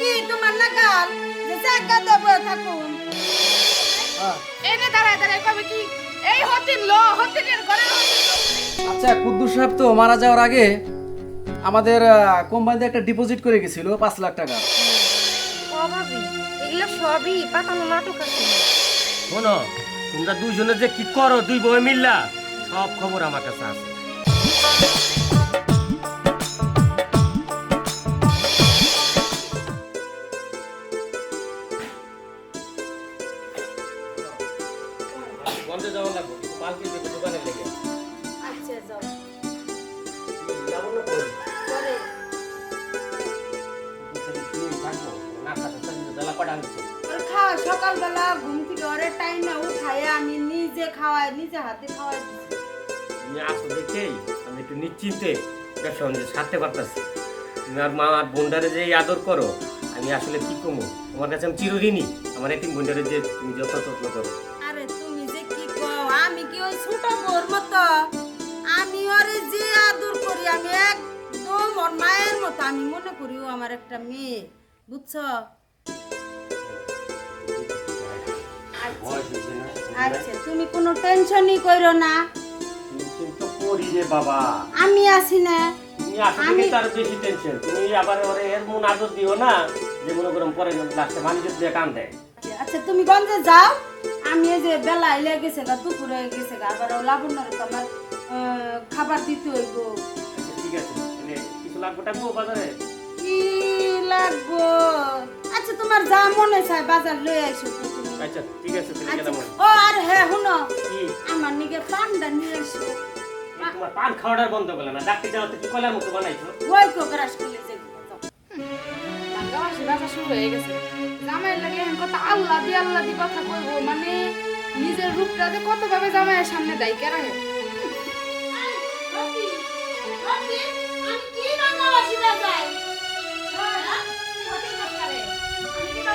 কি তোমার নাগাল যে জায়গা দেবো থাকুন। এনে দাঁড়ায় দাঁড়ায় কবে কি? এই হতিন লো হতিনের ঘরে আচ্ছা কুদ্দুস সাহেব তো মারা যাওয়ার আগে আমাদের কোম্পানিতে একটা ডিপোজিট করে গেছিল পাঁচ লাখ টাকা। অভাবী এগুলো সবই পাতানো নাটক আছে। শোনো তোমরা দুইজনে যে কি করো দুই বই মিল্লা সব খবর আমার কাছে আছে। নিজে খাওয়াই নিজে হাতে খাওয়াই দিছি। তুমি আসো দেখেই আমি একটু নিশ্চিন্তে ব্যবসা বাণিজ্য সারতে পারতেছি। তুমি আর মা আর বোনটারে যে আদর করো আমি আসলে কি কমো তোমার কাছে আমি চিরঋণী। আমার একটি বোনটারে যে তুমি যত যত্ন করো। আরে তুমি যে কি কও আমি কি ওই ছোট বোর মতো? আমি ওরে যে আদর করি আমি একদম ওর মায়ের মতো। আমি মনে করি ও আমার একটা মেয়ে বুঝছ? না? আচ্ছা তুমি কোনো টেনশনই করো না। কিন্তু করি রে বাবা। আমি আছি না। তুমি আসলে আরও বেশি টেনশন তুমি আবার ওরে এর মন আদর দিও না যে মনে করো পরে লাস্টে মানুষের দিয়ে কান দেয়। আচ্ছা তুমি গঞ্জে যাও। আমি এই যে বেলা এলে গেছে গা দুপুর গেছে গা আবার লাবণ্যরে তো আমার খাবার দিতে হইব। আচ্ছা ঠিক আছে কিছু লাগবে টাকবো বাজারে? কি লাগবো? আচ্ছা তোমার যা মনে চায় বাজার লই আইসো আচ্ছা ঠিক আছে আচ্ছা, গেলাম ও আর হ্যাঁ শুনো। কি? আমার নিকে পান্ডা নিয়ে তোমার পান বন্ধ করলে না। ডাক্তার দেওয়া তো কি কলার মতো বানাইছো? ওই কো ব্রাশ করলে যে বাঙ্গা মাসে শুরু হয়ে গেছে। জামাইয়ের লাগে এখন কথা আল্লাহ দি আল্লাহ দি কথা কইবো মানে নিজের রূপটা যে কত ভাবে জামাইয়ের সামনে দেয় কেরা আমি কি যাই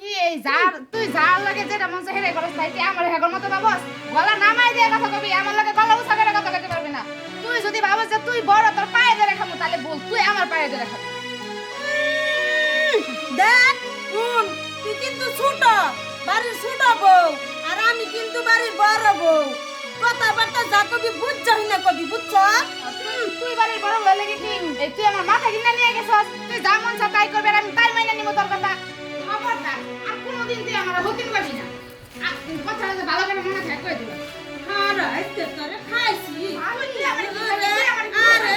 কি এই যার তুই যার লাগে যেটা মন চাই হেরে করস তাই তুই আমার হেগর মতো ভাবস? গলা নামাই দিয়ে কথা কবি আমার লাগে গলা উঁচা করে কথা কইতে পারবি না। তুই যদি ভাবস যে তুই বড় তোর পায়ে ধরে খাব তাহলে বল তুই আমার পায়ে ধরে খাবি। দেখ শুন তুই কিন্তু ছোট বাড়ির ছোট বউ আর আমি কিন্তু বাড়ির বড় বউ। কথাবার্তা যা কবি বুঝছই না কবি বুঝছ? তুই- বাড়ির বড় হয়ে লেগে কি? তুই আমার মাথা কিনা নিয়ে গেছস? তুই যা মন চা তাই করবি আমি তাই মাইনা নিব তোর কথা। খবরদার আর কোনোদিন তুই আমার হতিন করবি না আর তুই কথা যে ভালো করে মনে থাকে কই দিবা আর আইতে তোরে খাইছি আমি কি আমার আরে।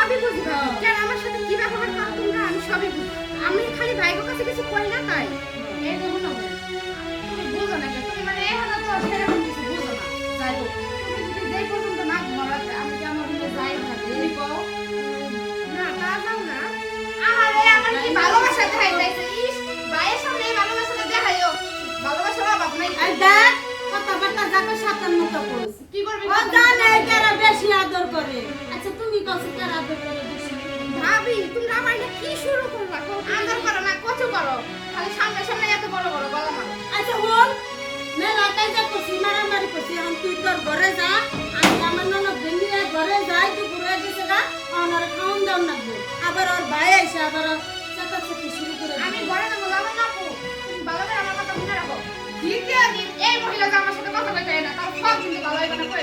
সবই বুঝি আমার সাথে কি ব্যবহার করো তোমরা, আমি সবই বুঝি আমি খালি ভাইগো কাছে কিছু করি না তাই। যাকে সাতার মতো কইস কি করবি ও জানে কারা বেশি আদর করে। আচ্ছা তুমি কস কারা আদর করে বেশি? ভাবি তোমরা আমার এটা কি শুরু করলা আদর করো না কচু করো। খালি সামনে সামনে এত বড় বড় গলা মারো। আচ্ছা বল মেলা কাজা করছি মারামারি করছি এখন তুই তোর ঘরে যা আমি আমার ননদ নিয়ে ঘরে যাই দুপুর হয়ে গেছে গা আমার খাওয়ান দাও না আবার ওর ভাই আইসে আবার শুরু করে আমি ঘরে যাব যাব না আপু। তুমি ভালো করে দ্বিতীয় দিন এই মহিলা যে আমার সাথে কথা বলতে না তার সব কিন্তু ভালো হবে না করে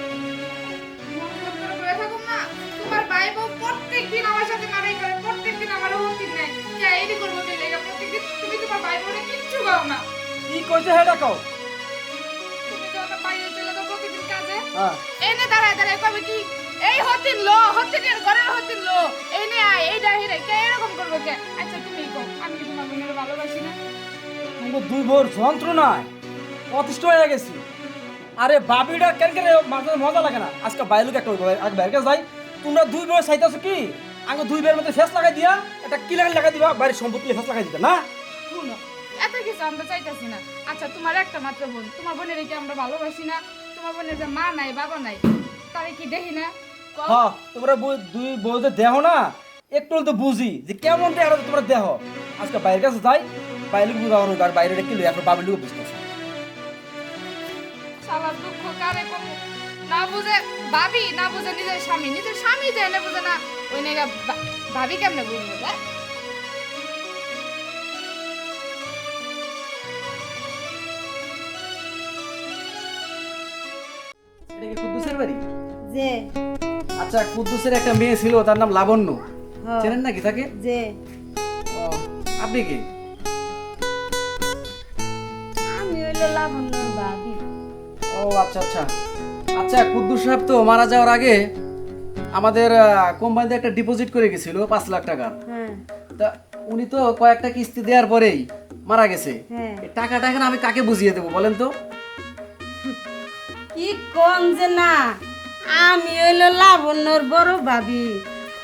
কইছে হেডা কও। তুমি যখন বাইরে চলে যাও প্রতিদিন কাজে। হ্যাঁ। এনে দাঁড়ায় দাঁড়ায় কবে কি? এই হতিন লো হতিনের ঘরের হতিন লো। এই নে আয় এই ডাহিরে কে এরকম করব কে? আচ্ছা তুমি কো আমি কি তোমার বোনের ভালোবাসি না। কিন্তু দুই ভোর যন্ত্রণায় অতিষ্ঠ হয়ে গেছি। আরে বাবিটা কেন কেন মাঝে মজা লাগে না? আজকে বাইরে একটা হইব আগে বাইরে যাই। তোমরা দুই বই চাইতেছো কি? আগে দুই বের মধ্যে ফেস লাগাই দিয়া একটা কি লাগাই দিবা বাড়ির সম্পত্তি ফেস লাগাই দিবা না? শুনো কিছু আমরা চাইতেছি না। আচ্ছা তোমার একটা মাত্র বোন তোমার বোনের কি আমরা ভালোবাসি না? তোমার বোনের যে মা নাই বাবা নাই তারে কি দেখি না। হ্যাঁ তোমরা দুই যে দেহ না? একটু তো বুঝি যে কেমন দেহ তোমরা দেহ। আজকে বাইরের কাছে যাই বাইরে আর বাইরে লই এখন বাবির লোক বুঝতেছে সালার দুঃখ কারে কম। না বুঝে ভাবি না বুঝে নিজের স্বামী। নিজের স্বামী যে এনে বুঝে না ওই নেগা ভাবি কেমনে বুঝবে এটা কি কুদ্দুসের বাড়ি? যে আচ্ছা কুদ্দুসের একটা মেয়ে ছিল তার নাম লাবণ্য। চেনেন নাকি তাকে? যে আপনি কি? আমি হইল লাবণ্যর ভাবি ও আচ্ছা আচ্ছা। আচ্ছা কুদ্দুস সাহেব তো মারা যাওয়ার আগে আমাদের কোম্পানিতে একটা ডিপোজিট করে গেছিল পাঁচ লাখ টাকা। হ্যাঁ। তা উনি তো কয়েকটা কিস্তি দেওয়ার পরেই মারা গেছে। হ্যাঁ। টাকাটা এখন আমি কাকে বুঝিয়ে দেবো বলেন তো? কি যে না। আমি হইল লাবণ্যর বড় ভাবি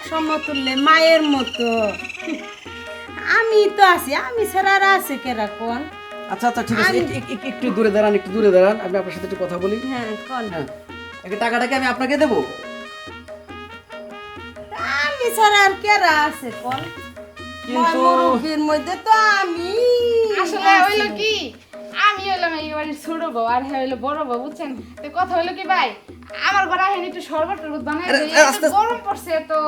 সমতুল্যে মায়ের মতো। আমি তো আছি আমি ছাড়া আর আছে কেরা কোন? আচ্ছা আচ্ছা ঠিক আছে এক- এক- এক- একটু দূরে দাঁড়ান একটু দূরে দাঁড়ান আমি আপনার সাথে একটু কথা বলি। হ্যাঁ কোন? হ্যাঁ এই টাকাটাকে আমি আপনাকে দেবো? আমি ছাড়া আর কেরা আছে কোন? কিন্তু মুরব্বীর মধ্যে তো আমি আসলে হইল কি? এই বাড়ির ছোট বউ আর হ্যাঁ বড় বউ বুঝছেন? তো কথা কি ভাই আমার ঘরে আহেন একটু শরবত টরবত বানাই গরম পড়ছে তো।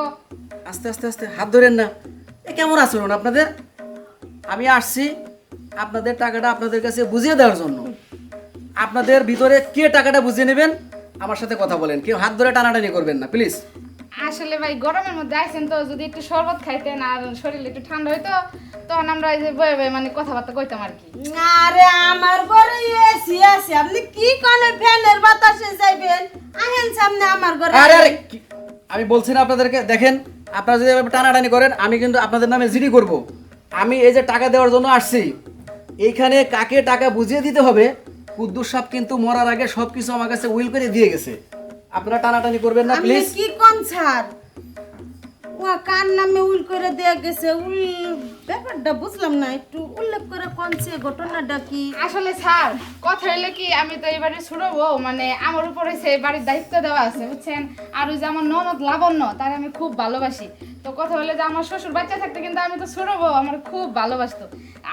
আস্তে আস্তে আস্তে হাত ধরেন না। এ কেমন আচরণ আপনাদের? আমি আসছি আপনাদের টাকাটা আপনাদের কাছে বুঝিয়ে দেওয়ার জন্য। আপনাদের ভিতরে কে টাকাটা বুঝিয়ে নেবেন? আমার সাথে কথা বলেন। কেউ হাত ধরে টানাটানি করবেন না প্লিজ। আসলে ভাই গরমের মধ্যে আইছেন তো যদি একটু শরবত খাইতেন আর শরীর একটু ঠান্ডা হইতো তখন আমরা এই যে বয়ে বয়ে মানে কথাবার্তা কইতাম আর কি। আরে আমার ঘরে এসি আছে আপনি কি কোন ফ্যানের বাতাসে যাইবেন? আহেন সামনে আমার ঘরে। আরে আরে আমি বলছি না আপনাদেরকে দেখেন আপনারা যদি এভাবে টানাটানি করেন আমি কিন্তু আপনাদের নামে জিডি করব। আমি এই যে টাকা দেওয়ার জন্য আসছি এইখানে কাকে টাকা বুঝিয়ে দিতে হবে কুদ্দুস সাহেব কিন্তু মরার আগে সব কিছু আমার কাছে উইল করে দিয়ে গেছে। আপনারা টানাটানি করবেন না প্লিজ কি কোন ছাড় ও কার নামে উল করে দেয়া গেছে? উল ব্যাপারটা বুঝলাম না একটু উল্লেখ করে কোনছে ঘটনাটা কি? আসলে স্যার কথা হইল কি আমি তো এবারে ছোট মানে আমার উপরে সে বাড়ির দায়িত্ব দেওয়া আছে বুঝছেন? আর ওই যে আমার ননদ লাবণ্য তার আমি খুব ভালোবাসি। তো কথা হলো যে আমার শ্বশুর বাচ্চা থাকতে কিন্তু আমি তো ছোট আমার খুব ভালোবাসতো।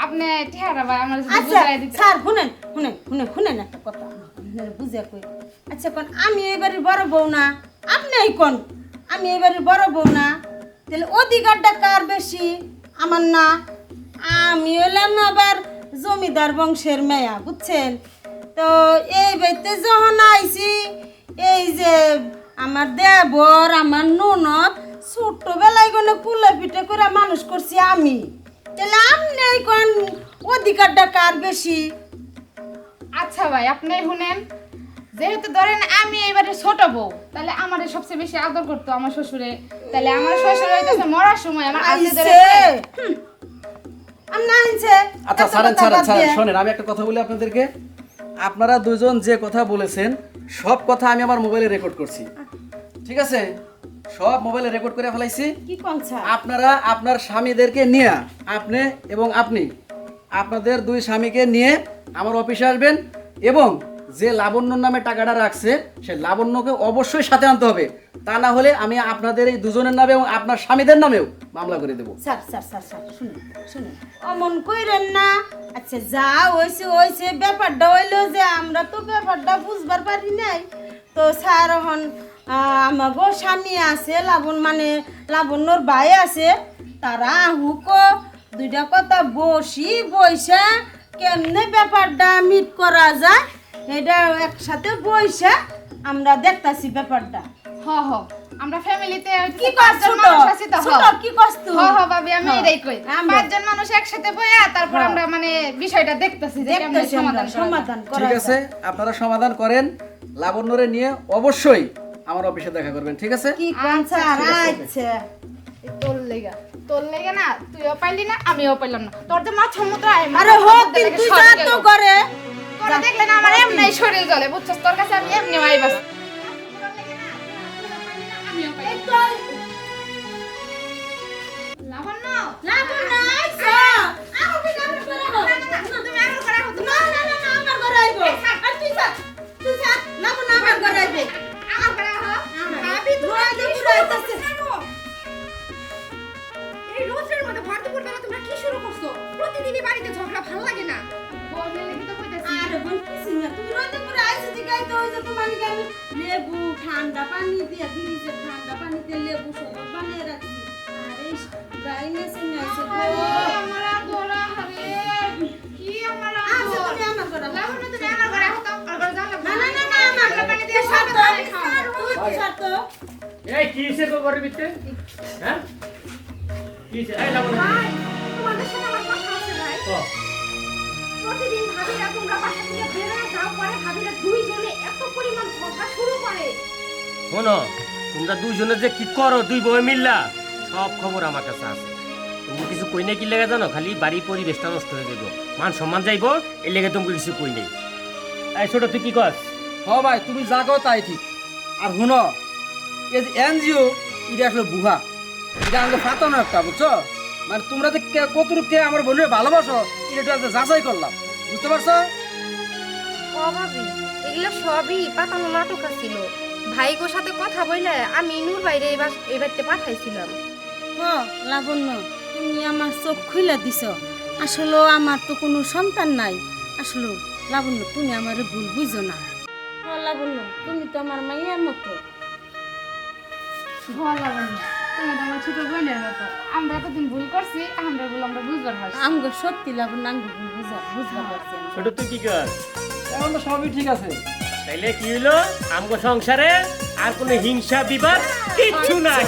আপনি ঠেহারা ভাই আমার যদি আচ্ছা বুঝাই দিতে স্যার শুনেন শুনেন শুনেন শুনেন একটা কথা। আপনারা বুঝে কই। আচ্ছা কোন, আমি এবারে বড় বউ না আপনি কোন। আমি এবারে বড় বউ না, তাহলে অধিকারটা কার বেশি? আমার না। আমি হলাম আবার জমিদার বংশের মেয়া, বুঝছেন? তো এই বাড়িতে যখন আইছি, এই যে আমার দেবর, আমার ননদ, ছোট্টবেলায় কোনো কুলে পিঠে করে মানুষ করছি আমি। তাহলে আপনি কোন, অধিকারটা কার বেশি? আচ্ছা ভাই আপনি শুনেন। যেহেতু ধরেন আমি এবারে ছোট বউ তাহলে আমার সবচেয়ে বেশি আদর করতো আমার শ্বশুরে। তাহলে আমার শ্বশুর হইতেছে মরার সময় আমার ধরে আইছে। আর না আচ্ছা ছাড়েন ছাড়েন ছাড়েন। শোনেন আমি একটা কথা বলি আপনাদেরকে। আপনারা দুজন যে কথা বলেছেন সব কথা আমি আমার মোবাইলে রেকর্ড করছি। ঠিক আছে? সব মোবাইলে রেকর্ড করে ফেলাইছি। কি কনসা আপনারা আপনার স্বামীদেরকে নিয়ে আপনি এবং আপনি আপনাদের দুই স্বামীকে নিয়ে আমার অফিসে আসবেন এবং যে লাবণ্যর নামে টাকাটা রাখছে, সে লাবণ্যকে অবশ্যই সাথে আনতে হবে। তা না হলে আমি আপনাদের এই দুজনের নামে এবং আপনার স্বামীদের নামেও মামলা করে দেবো। স্যার স্যার স্যার স্যার, শুনুন শুনুন। অমন কইরেন না। আচ্ছা যা হইছে হইছে, ব্যাপারটা হইল যে আমরা তো ব্যাপারটা বুঝবার পারি নাই। তো স্যার এখন আমাগো স্বামী আছে, লাবণ মানে লাবণ্যর ভাই আছে। তারা হুক দুইটা কথা বসি বইসা কেমনে ব্যাপারটা মিট করা যায় এটা একসাথে বইসা আমরা দেখতাছি ব্যাপারটা। হ হ। আমরা ফ্যামিলিতে কি ছোট আছি তো ছোট কি তুই হ হ ভাবি আমি এটাই কই। আমরা- পাঁচজন মানুষ একসাথে বইয়া তারপর। আমরা মানে বিষয়টা দেখতেছি যে কেমনে সমাধান সমাধান করা ঠিক আছে আপনারা সমাধান করেন লাবণ্যরে নিয়ে অবশ্যই আমার অফিসে দেখা করবেন ঠিক আছে? কি আচ্ছা এই তোর লেগা না তুইও পাইলি না আমিও পাইলাম না। তোর যে মাথা মতো আরে হোক কিন্তু যা তো করে। তোরা দেখলে না আমার এমনি শরীর জ্বলে বুঝছস? তোর কাছে আমি এমনি আইবাস লাবণ্য! লাবণ্য আইছো আমার কি করে হো তুমি আমার করে না না না না আমার ঘরে আইবো। আর তুই যা তুই যা লাবণ্য আমার ঘরে আইবে। আমার করে হ যে পুরো আইতাছে বেলা তোমরা কি শুরু করছ? প্রতিদিনই বাড়িতে ঝগড়া ভালো লাগে না। বললে লাগি তো কইতাছি আরে বোন কিছু না তুমি রোদে পুরো আইছো দিকাই তো ওই যে তোমার কি আমি লেবু ঠান্ডা পানি দিয়ে ফ্রিজে ঠান্ডা পানিতে লেবু শরবত বানিয়ে রাখছি। আর এই গাই মেসে মেসে আমরা গোরা হবে কি আমরা তুমি আমার ঘরে লাবণ্য তুমি আমার করে হতো আর করে যাও না না না না আমার ঠান্ডা পানি দিয়ে তুই সাথে ছাড়তো, পানি খাও। তুই তুই ছাড়তো। এই কি হইছে গো ঘরের ভিতরে? হ্যাঁ? কি এই লাবণ্য। ভাই তোমাদের সাথে আমার কথা আছে ভাই। প্রতিদিন ভাবিরা তোমরা বাসা থেকে বের হয়ে যাও পরে ভাবিরা দুইজনে এত পরিমাণ ঝগড়া শুরু করে। শোনো তোমরা দুইজনে যে কি করো দুই বই মিল্লা সব খবর আমার কাছে আছে। তুমি কিছু কই নাই কি লেগে জানো? খালি বাড়ির পরিবেশটা নষ্ট হয়ে যাব মান সম্মান যাইবো এই লেগে তুমি কিছু কই নাই। এই ছোট তুই কি কর হ ভাই তুমি যা কও তাই ঠিক। আর শুন এই যে এনজিও এটা আসলে বুহা। এটা আমাকে ফাতানো একটা বুঝছ? মানে তোমরা যে কে- কতটুকু কে আমার বোনের ভালোবাসো এটা একটু যাচাই করলাম। বুঝতে পারছ? অভাবী এগুলো সবই পাতানো নাটক ছিল ভাইগোর সাথে কথা বলে আমি নূর বাইরে এবার এবারতে পাঠাইছিলাম। হ লাবণ্য তুমি আমার চোখ খুলে দিছ। আসলে আমার তো কোনো সন্তান নাই। আসলে লাবণ্য তুমি আমার ভুল বুঝো না। হ লাবণ্য তুমি তো আমার মাইয়ার মতো। ভালো লাগে না তুমি তো আমার ছোট বোনের মতো। আমরা এতদিন ভুল করছি আমরা ভুল আমরা বুঝবার পারছি আমগো সত্যি লাবণ্য আমগো ভুল বুঝা বুঝতে পারছি আমি। ছোট তুই কি কর? এখন তো সবই ঠিক আছে। তাইলে কি হইল? আমগো সংসারে আর কোনো হিংসা বিবাদ কিচ্ছু নাই।